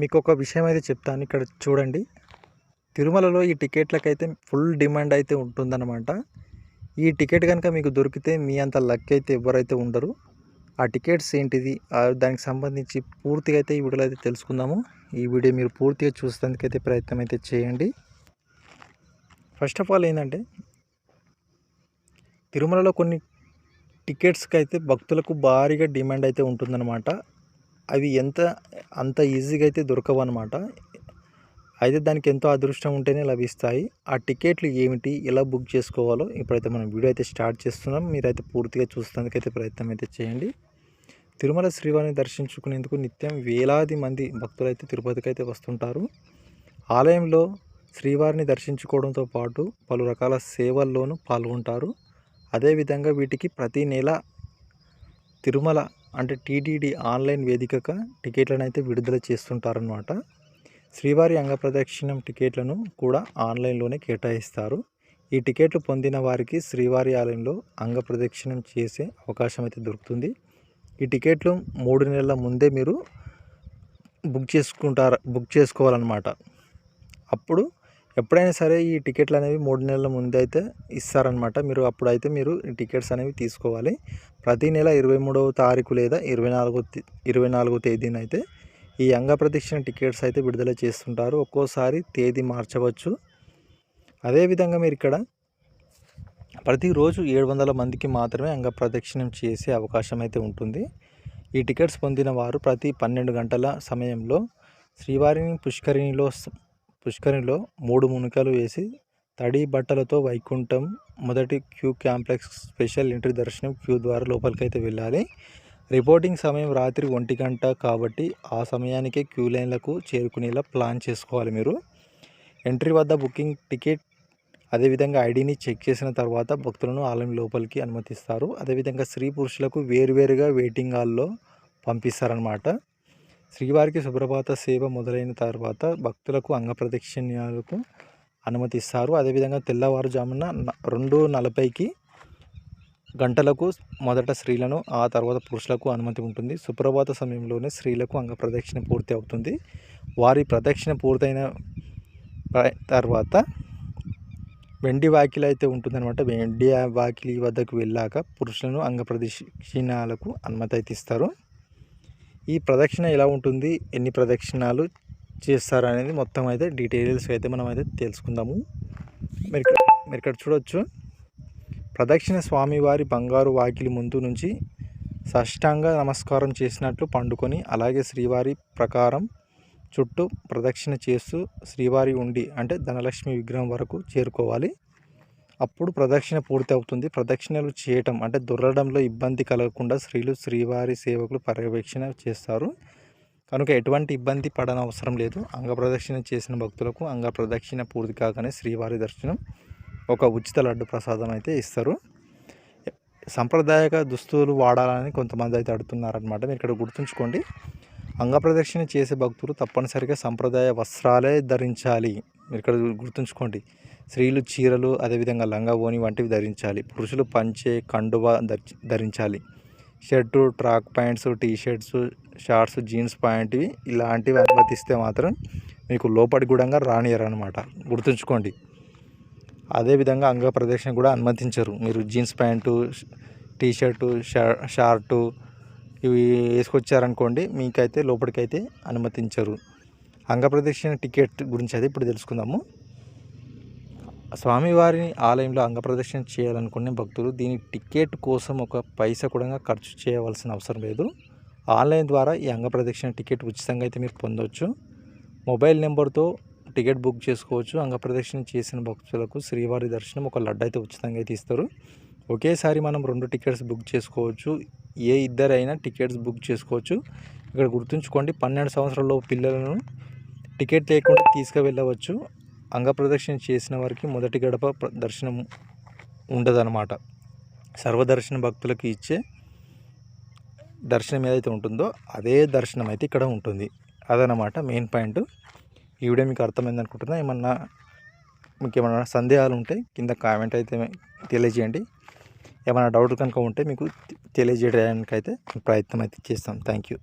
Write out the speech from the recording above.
మీకు ఒక విషయం అయితే చెప్తాను. ఇక్కడ చూడండి. తిరుమలలో ఈ టికెట్లకైతే ఫుల్ డిమాండ్ అయితే ఉంటుందన్నమాట. ఈ టికెట్ కనుక మీకు దొరికితే మీ అంత లక్ అయితే ఎవరైతే ఉండరు. ఆ టికెట్స్ ఏంటిది? దానికి సంబంధించి పూర్తిగా అయితే ఈ వీడియోలో అయితే తెలుసుకుందాము. ఈ వీడియో మీరు పూర్తిగా చూసేందుకైతే ప్రయత్నం అయితే చేయండి. ఫస్ట్ ఆఫ్ ఆల్ ఏంటంటే తిరుమలలో కొన్ని టికెట్స్కి అయితే భక్తులకు భారీగా డిమాండ్ అయితే ఉంటుందన్నమాట. అవి ఎంత అంత ఈజీగా అయితే దొరకవు అనమాట అయితే దానికి ఎంతో అదృష్టం ఉంటేనే లభిస్తాయి. ఆ టికెట్లు ఏమిటి ఎలా బుక్ చేసుకోవాలో ఇప్పుడైతే మనం వీడియో అయితే స్టార్ట్ చేస్తున్నాం. మీరైతే పూర్తిగా చూసేందుకైతే ప్రయత్నం అయితే చేయండి. తిరుమల శ్రీవారిని దర్శించుకునేందుకు నిత్యం వేలాది మంది భక్తులు అయితే తిరుపతికి అయితే వస్తుంటారు. ఆలయంలో శ్రీవారిని దర్శించుకోవడంతో పాటు పలు రకాల సేవల్లోనూ పాల్గొంటారు. అదేవిధంగా వీటికి ప్రతి నెల తిరుమల అంటే టీటీడీ ఆన్లైన్ వేదికగా టికెట్లను అయితే విడుదల చేస్తుంటారనమాట శ్రీవారి అంగప్రదక్షిణం టికెట్లను కూడా ఆన్లైన్లోనే కేటాయిస్తారు. ఈ టికెట్లు పొందిన వారికి శ్రీవారి ఆలయంలో అంగప్రదక్షిణం చేసే అవకాశం అయితే దొరుకుతుంది. ఈ టికెట్లు మూడు నెలల ముందే మీరు బుక్ చేసుకుంటారు బుక్ చేసుకోవాలన్నమాట. అప్పుడు ఎప్పుడైనా సరే ఈ టికెట్లు అనేవి మూడు నెలల ముందు అయితే ఇస్తారనమాట మీరు అప్పుడైతే మీరు ఈ టికెట్స్ అనేవి తీసుకోవాలి. ప్రతి నెల ఇరవై మూడవ తారీఖు లేదా ఇరవై నాలుగో ఇరవై నాలుగో తేదీన అయితే ఈ అంగ ప్రదక్షిణ టికెట్స్ అయితే విడుదల చేస్తుంటారు. ఒక్కోసారి తేదీ మార్చవచ్చు. అదేవిధంగా మీరు ఇక్కడ ప్రతిరోజు ఏడు వందల మందికి మాత్రమే అంగ ప్రదక్షిణం చేసే అవకాశం అయితే ఉంటుంది. ఈ టికెట్స్ పొందిన వారు ప్రతి పన్నెండు గంటల సమయంలో శ్రీవారిని పుష్కరిణిలో పుష్కరిణిలో మూడు మునకలు వేసి తడి బట్టలతో వైకుంఠం మొదటి క్యూ కాంప్లెక్స్ స్పెషల్ ఎంట్రీ దర్శనం క్యూ ద్వారా లోపలికి అయితే వెళ్ళాలి. రిపోర్టింగ్ సమయం రాత్రి ఒంటి గంట కాబట్టి ఆ సమయానికే క్యూ లైన్లకు చేరుకునేలా ప్లాన్ చేసుకోవాలి మీరు. ఎంట్రీ వద్ద బుకింగ్ టికెట్ అదేవిధంగా ఐడిని చెక్ చేసిన తర్వాత భక్తులను ఆలయం లోపలికి అనుమతిస్తారు. అదేవిధంగా స్త్రీ పురుషులకు వేరువేరుగా వెయిటింగ్ హాల్లో పంపిస్తారనమాట శ్రీవారికి శుభ్రపాత సేవ మొదలైన తర్వాత భక్తులకు అంగప్రదక్షిణాలకు అనుమతిస్తారు. అదేవిధంగా తెల్లవారుజామున రెండు నలభైకి గంటలకు మొదట స్త్రీలను ఆ తర్వాత పురుషులకు అనుమతి ఉంటుంది. సుప్రభాత సమయంలోనే స్త్రీలకు అంగ ప్రదక్షిణ పూర్తి అవుతుంది. వారి ప్రదక్షిణ పూర్తయిన తర్వాత వెండి వాకిలి అయితే ఉంటుందన్నమాట. వెండి వాకిలి వద్దకు వెళ్ళాక పురుషులను అంగ ప్రదక్షిణాలకు అనుమతి అయితే ఇస్తారు. ఈ ప్రదక్షిణ ఎలా ఉంటుంది? ఎన్ని ప్రదక్షిణాలు చేస్తారు అనేది మొత్తం అయితే డీటెయిల్స్ అయితే మనం అయితే తెలుసుకుందాము. మీరు మీరు ఇక్కడ చూడవచ్చు ప్రదక్షిణ స్వామివారి బంగారు వాకిలి ముందు నుంచి సష్టాంగ నమస్కారం చేసినట్లు పండుకొని అలాగే శ్రీవారి ప్రకారం చుట్టూ ప్రదక్షిణ చేస్తూ శ్రీవారి ఉండి అంటే ధనలక్ష్మి విగ్రహం వరకు చేరుకోవాలి. అప్పుడు ప్రదక్షిణ పూర్తి అవుతుంది ప్రదక్షిణలు చేయటం అంటే దొరడంలో ఇబ్బంది కలగకుండా స్త్రీలు శ్రీవారి సేవకులు పర్యవేక్షణ చేస్తారు. కనుక ఎటువంటి ఇబ్బంది పడన అవసరం లేదు. అంగ ప్రదక్షిణ చేసిన భక్తులకు అంగ ప్రదక్షిణ పూర్తి కాగానే శ్రీవారి దర్శనం ఒక ఉచిత లడ్డు ప్రసాదం అయితే ఇస్తారు. సాంప్రదాయక దుస్తులు వాడాలని కొంతమంది అయితే అడుగుతున్నారనమాట మీరు ఇక్కడ గుర్తుంచుకోండి. అంగ ప్రదక్షిణ చేసే భక్తులు తప్పనిసరిగా సంప్రదాయ వస్త్రాలే ధరించాలి. మీరు ఇక్కడ గుర్తుంచుకోండి. స్త్రీలు చీరలు అదేవిధంగా లంగా ఓని వంటివి ధరించాలి. పురుషులు పంచే కండువ ధరించాలి. Shirt track pants T shirts shorts jeans ప్యాంట్వి ఇలాంటివి అనుమతిస్తే మాత్రం మీకు లోపలి కూడా రానియరు అనమాట గుర్తుంచుకోండి. అదేవిధంగా అంగ ప్రదక్షిణ కూడా అనుమతించరు. మీరు jeans pant T shirt short ఇవి వేసుకొచ్చారనుకోండి మీకైతే లోపలికైతే అనుమతించరు. అంగప్రదక్షిణ టికెట్ గురించి అయితే ఇప్పుడు తెలుసుకుందాము. స్వామివారిని ఆలయంలో అంగప్రదక్షిణ చేయాలనుకునే భక్తులు దీని టికెట్ కోసం ఒక పైసా కూడా ఖర్చు చేయవలసిన అవసరం లేదు. ఆన్లైన్ ద్వారా ఈ అంగప్రదక్షిణ టికెట్ ఉచితంగా అయితే మీరు పొందవచ్చు మొబైల్ నెంబర్తో టికెట్ బుక్ చేసుకోవచ్చు. అంగప్రదక్షిణ చేసిన భక్తులకు శ్రీవారి దర్శనం ఒక లడ్డు అయితే ఉచితంగా అయితే ఇస్తారు. ఒకేసారి మనం రెండు టికెట్స్ బుక్ చేసుకోవచ్చు. ఏ ఇద్దరైనా టికెట్స్ బుక్ చేసుకోవచ్చు. ఇక్కడ గుర్తుంచుకోండి పన్నెండు సంవత్సరాల పిల్లలను టికెట్ లేకుండా తీసుకువెళ్ళవచ్చు. అంగప్రదక్షిణ చేసిన వారికి మొదటి గడప దర్శనం ఉండదన్నమాట. సర్వదర్శన భక్తులకు ఇచ్చే దర్శనం ఏదైతే ఉంటుందో అదే దర్శనం అయితే ఇక్కడ ఉంటుంది. అదనమాట మెయిన్ పాయింట్. ఈ వీడియో మీకు అర్థమైంది అనుకుంటున్నా. ఏమన్నా మీకు ఏమైనా సందేహాలు ఉంటే కింద కామెంట్ అయితే తెలియజేయండి. ఏమైనా డౌట్ కనుక ఉంటే మీకు తెలియజేయడానికి అయితే ప్రయత్నం అయితే చేస్తాం. Thank you.